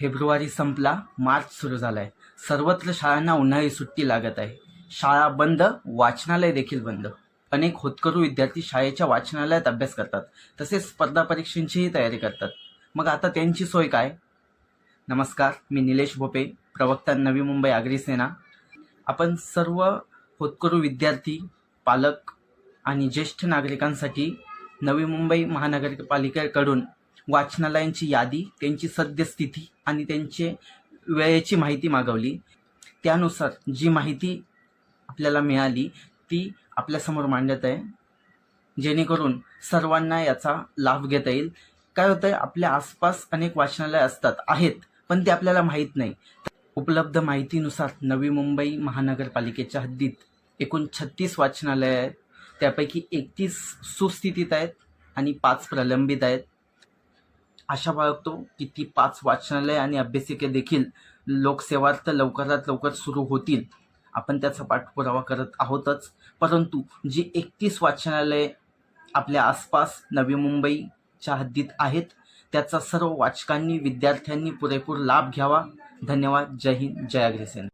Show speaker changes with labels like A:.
A: February संपला मार्च सुरू झाला आहे सर्वत्र शाळांना उन्हाळी सुट्टी लागत आहे. शाळा बंद वाचनालय देखील बंद. अनेक होतकरू विद्यार्थी शाळेच्या वाचनालयात अभ्यास करतात. तसेच स्पर्धा परीक्षांचीही तयारी करतात. मग आता त्यांची सोय काय? नमस्कार मी निलेश भोपे प्रवक्ता नवी मुंबई आगरी सेना. आपण सर्व होतकरू विद्यार्थी पालक आणि ज्येष्ठ नागरिकांसाठी नवी मुंबई महानगरपालिकेकडून वाचनालयांची यादी त्यांची सद्यस्थिती आणि त्यांचे वेळेची माहिती मागवली. त्यानुसार जी माहिती आपल्याला मिळाली ती आपल्यासमोर मांडत आहे. जेणेकरून सर्वांना याचा लाभ घेता येईल. काय होतं आहे आपल्या आसपास अनेक वाचनालय असतात आहेत पण ते आपल्याला माहीत नाही. उपलब्ध माहितीनुसार नवी मुंबई महानगरपालिकेच्या हद्दीत एकूण छत्तीस वाचनालय आहेत. त्यापैकी एकतीस सुस्थितीत आहेत आणि पाच प्रलंबित आहेत. आशा बाळगतो की ती पाच वाचनालय आणि अभ्यासिके देखील लोकसेवार्थ लवकरात लवकर सुरू होतील. आपण त्याचा पाठपुरावा करत आहोतच. परंतु जी एकतीस वाचनालय आपल्या आसपास नवी मुंबईच्या हद्दीत आहेत त्याचा सर्व वाचकांनी विद्यार्थ्यांनी पुरेपूर लाभ घ्यावा. धन्यवाद. जय हिंद. जय अग्रेसेन